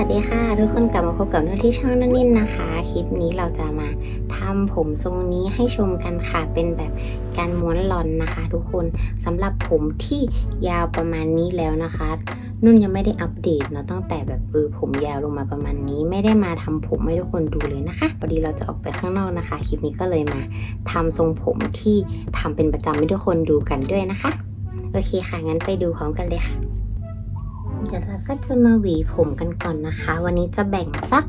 วัสดีค่ะ ทุกคนกลับมาพบกับนุ่นที่ช่องนุ่นนินนะคะ คลิปนี้เราจะมาทำผมทรงนี้ให้ชมกันค่ะ เป็นแบบการม้วนลอนนะคะ ทุกคนสำหรับผมที่ยาวประมาณนี้แล้วนะคะ นุ่นยังไม่ได้อัปเดตเนาะตั้งแต่แบบเออผมยาวลงมาประมาณนี้ ไม่ได้มาทำผมให้ทุกคนดูเลยนะคะพอดีเราจะออกไปข้างนอกนะคะ คลิปนี้ก็เลยมาทำทรงผมที่ทำเป็นประจำให้ทุกคนดูกันด้วยนะคะ โอเคค่ะงั้นไปดูพร้อมกันเลยค่ะ เดี๋ยวเราก็จะมาหวีผมกันก่อนนะคะ วันนี้จะแบ่งสัก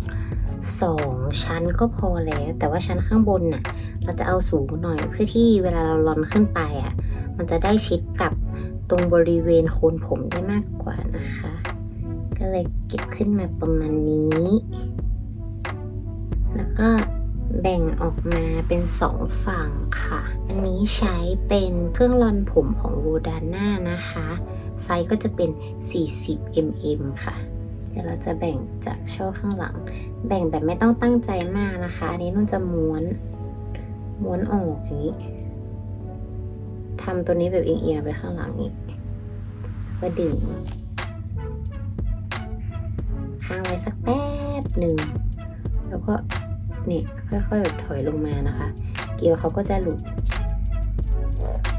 สองชั้นก็พอแล้ว แต่ว่าชั้นข้างบนน่ะ เราจะเอาสูงหน่อยเพื่อที่เวลาเราลอนขึ้นไปอะ มันจะได้ชิดกับตรงบริเวณโคนผมได้มากกว่านะคะ ก็เลยเก็บขึ้นมาประมาณนี้ แล้วก็ แบ่งออกมาเป็นสองฝั่งค่ะ อันนี้ใช้เป็นเครื่องรอนผมของวูดาน่านะคะ ไซส์ก็จะเป็น 40 mm ค่ะ เดี๋ยวเราจะแบ่งจากช่อข้างหลัง แบ่งแบบไม่ต้องตั้งใจมากนะคะ อันนี้นุ่นจะม้วน ม้วนออกอย่างนี้ทำตัวนี้แบบเอียงๆไปข้างหลังนี้ก็ดึงค้างไว้สักแป๊บหนึ่ง แล้วก็ นี่ค่อยๆแบบถอยลงมานะคะ เกลียวเขาก็จะหลุด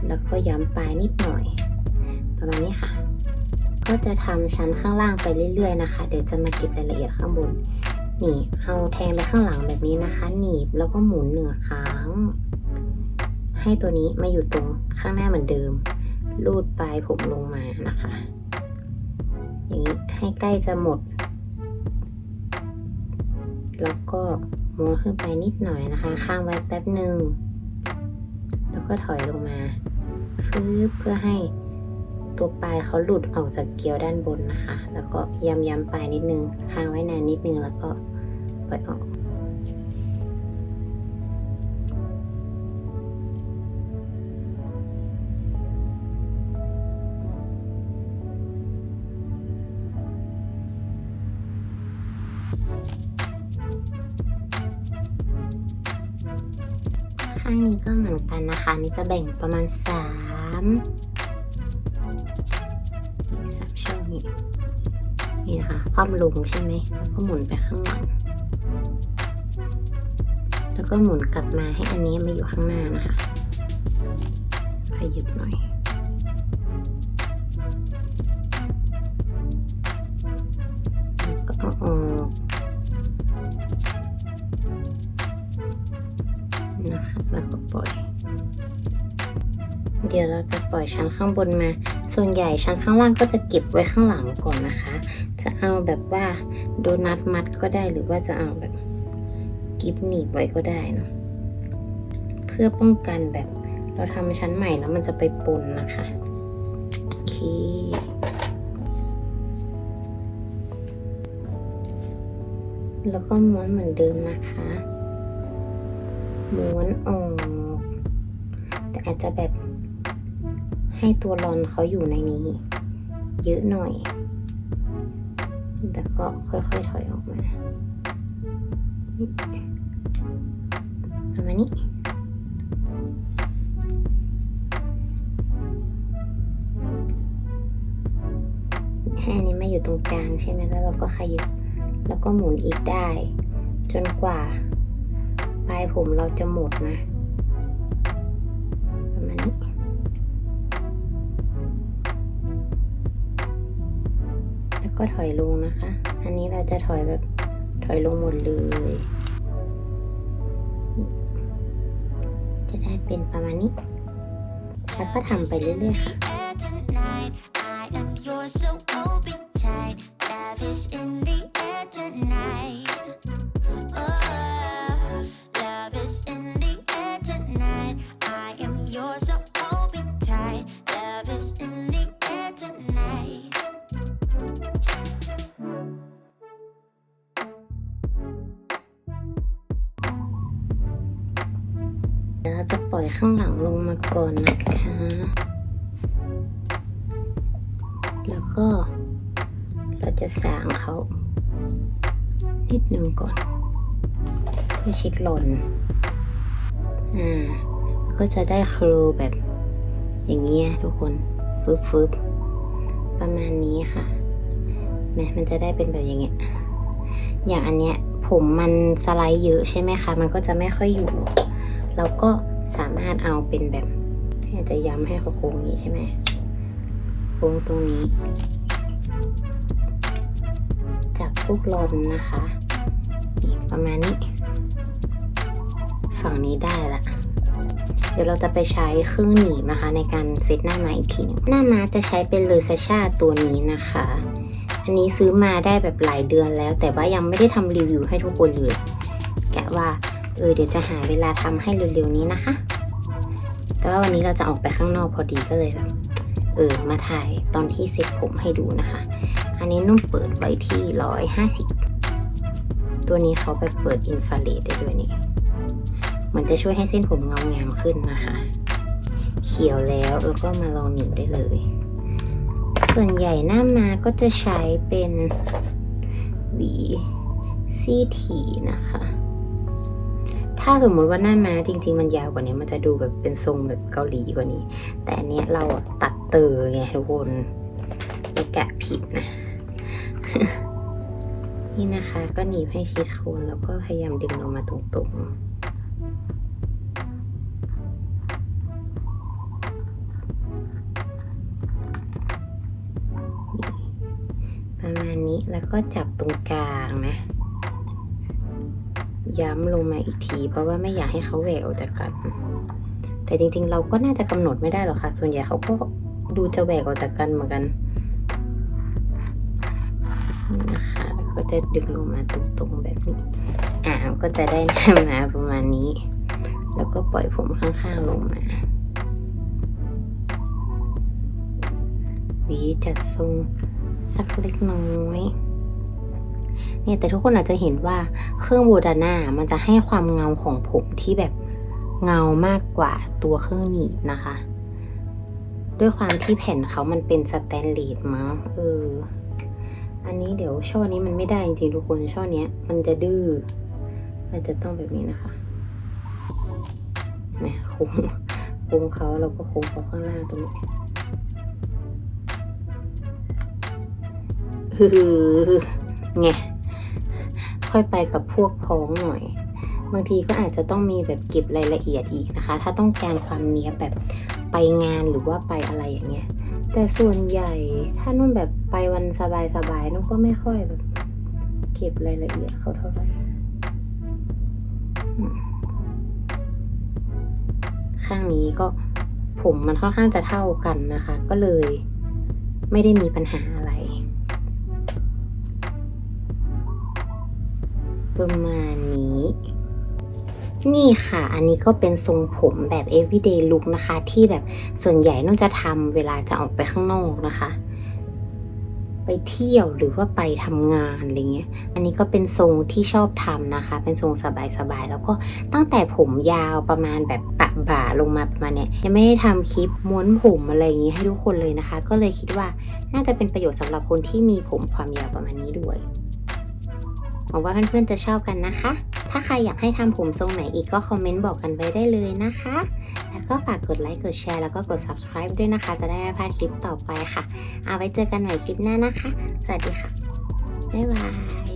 แล้วก็ย้ำปลายนิดหน่อย ประมาณนี้ค่ะ ก็จะทำชั้นข้างล่างไปเรื่อยๆนะคะ เดี๋ยวจะมาเก็บรายละเอียดข้างบนนี่เอาแทงไปข้างหลังแบบนี้นะคะ หนีบแล้วก็หมุนเหนือค้าง ให้ตัวนี้มาอยู่ตรงข้างหน้าเหมือนเดิม ลูดปลายผมลงมานะคะ อย่างนี้ให้ใกล้จะหมด แล้วก็ ม้วนขึ้นไปนิดหน่อยนะคะ ข้างไว้แป๊บหนึ่งแล้วก็ถอยลงมาฟืบเพื่อให้ตัวปลายเขาหลุดออกจากเกลียวด้านบนนะคะ แล้วก็ย้ำย้ำปลายนิดนึง ค้างไว้นานนิดนึงแล้วก็ปล่อยออก ข้างนี้ก็เหมือนกันนะคะ นี่จะแบ่งประมาณสามสามช่องนี้นี่นะคะความลงใช่ไหมแล้วก็หมุนไปข้างหลังแล้วก็หมุนกลับมาให้อันนี้มาอยู่ข้างหน้านะคะขยับหน่อย เดี๋ยวเราจะปล่อยชั้นข้างบนมา ส่วนใหญ่ชั้นข้างล่างก็จะเก็บไว้ข้างหลังก่อนนะคะ จะเอาแบบว่าโดนัทมัดก็ได้หรือว่าจะเอาแบบกิฟหนีบไว้ก็ได้เนาะเพื่อป้องกันแบบเราทำชั้นใหม่แล้วมันจะไปปนนะคะโอเคแล้วก็ม้วนเหมือนเดิมนะคะ ม้วนออก แต่อาจจะแบบ ให้ตัวรอนเขาอยู่ในนี้ เยอะหน่อย แต่ก็ค่อยๆถอยออกมาประมาณนี้ให้อันนี้มาอยู่ตรงกลางใช่ไหมแล้วเราก็ขยับแล้วก็หมุนอีกได้ จนกว่า ปลายผมเราจะหมดนะ ก็ถอยลงนะคะ อันนี้เราจะถอยแบบถอยลงหมดเลย จะได้เป็นประมาณนี้ แล้วก็ทำไปเรื่อยๆค่ะ I am yours, so hold me tight. Love is in the air tonight. ข้างหลังลงมาก่อนนะคะ แล้วก็เราจะสางเขา นิดนึงก่อน เพื่อชิดหล่น อ่า ก็จะได้ครูแบบ อย่างเงี้ยทุกคนฟึบฟึบประมาณนี้ค่ะแมมันจะได้เป็นแบบอย่างเงี้ย อย่างอันเนี้ยผมมันสไลด์เยอะใช่ไหมคะ มันก็จะไม่ค่อยอยู่เราก็ สามารถเอาเป็นแบบอาจจะย้ำให้เขาโค้งนี้ใช่ไหมโค้งตรงนี้จากพวกรอนนะคะนี่ประมาณนี้ ฝั่งนี้ได้ละเดี๋ยวเราจะไปใช้เครื่องหนีบนะคะ ในการเซตหน้าม้าอีกทีหนึงหน้าม้าจะใช้เป็นเลอซาชาตัวนี้นะคะ อันนี้ซื้อมาได้แบบหลายเดือนแล้ว แต่ว่ายังไม่ได้ทำรีวิวให้ทุกคนเลยแกะว่า เออเดี๋ยวจะหาเวลาทำให้เร็วๆนี้นะคะ แต่ว่าวันนี้เราจะออกไปข้างนอกพอดีก็เลยแบบเออมาถ่ายตอนที่เซ็ตผมให้ดูนะคะ อันนี้นุ่มเปิดไว้ที่ร้อยห้าสิบตัวนี้เขาไปเปิดอินฟราเรดได้ด้วยนี่เหมือนจะช่วยให้เส้นผมเงางามขึ้นนะคะ เขียวแล้วแล้วก็มาลองหนีบได้เลย ส่วนใหญ่หน้ามาก็จะใช้เป็นหวีซี่ถีนะคะ ถ้าสมมุติว่าหน้ามาจริง ๆ มันยาวกว่านี้มันจะดูแบบเป็นทรงแบบเกาหลีกว่านี้ แต่อันเนี้ยเราตัดเตอไงทุกคนไปแกะผิดนะ นี่นะคะ ก็หนีบให้ชิดโคนแล้วก็พยายามดึงลงมาตรงๆประมาณนี้แล้วก็จับตรงกลางนะ ย้ำลงมาอีกที เพราะว่าไม่อยากให้เขาแหวกออกจากกัน แต่จริงๆ เราก็น่าจะกำหนดไม่ได้หรอกค่ะ ส่วนใหญ่เขาก็ดูจะแหวกออกจากกันเหมือนกันนะคะแล้วก็จะดึงลงมาตรงๆแบบนี้ อ่าก็จะได้หน้ามาประมาณนี้ แล้วก็ปล่อยผมข้างๆลงมาวีจัดทรงสักเล็กน้อย เนี่ยแต่ทุกคนอาจจะเห็นว่าเครื่องบูดาน่ามันจะให้ความเงาของผมที่แบบเงามากกว่าตัวเครื่องหนีบนะคะ ด้วยความที่แผ่นเขามันเป็นสแตนเลสมั้งเอออันนี้เดี๋ยวช่อนี้มันไม่ได้จริงๆทุกคนช่อเนี้ยมันจะดื้อมันจะต้องแบบนี้นะคะนะโค้งโค้งเขาเราก็โค้งเขาข้างล่างตรงนี้คือ ไงค่อยไปกับพวกพ้องหน่อย บางทีก็อาจจะต้องมีแบบเก็บรายละเอียดอีกนะคะ ถ้าต้องการความเนี้ยแบบไปงานหรือว่าไปอะไรอย่างเงี้ย แต่ส่วนใหญ่ถ้านุ่นแบบไปวันสบายๆนุ่นก็ไม่ค่อยแบบเก็บรายละเอียดเขาเท่าไหร่ข้างนี้ก็ผมมันค่อนข้างจะเท่ากันนะคะ ก็เลยไม่ได้มีปัญหา ประมาณนี้ นี่ค่ะ อันนี้ก็เป็นทรงผมแบบ everyday look นะคะ ที่แบบส่วนใหญ่นุ่นจะทำเวลาจะออกไปข้างนอกนะคะ ไปเที่ยวหรือว่าไปทำงานอะไรเงี้ย อันนี้ก็เป็นทรงที่ชอบทำนะคะ เป็นทรงสบายๆ แล้วก็ตั้งแต่ผมยาวประมาณแบบปะบ่าลงมาประมาณเนี้ยยังไม่ได้ทำคลิปม้วนผมอะไรอย่างงี้ให้ทุกคนเลยนะคะ ก็เลยคิดว่าน่าจะเป็นประโยชน์สำหรับคนที่มีผมความยาวประมาณนี้ด้วย หวังว่าเพื่อนๆจะชอบกันนะคะ ถ้าใครอยากให้ทำผมทรงไหนอีกก็คอมเมนต์บอกกันไว้ได้เลยนะคะ แล้วก็ฝากกดไลค์ กดแชร์ แล้วก็กด subscribe ด้วยนะคะ จะได้ไม่พลาดคลิปต่อไปค่ะ เอาไว้เจอกันใหม่คลิปหน้านะคะ สวัสดีค่ะ บ๊ายบาย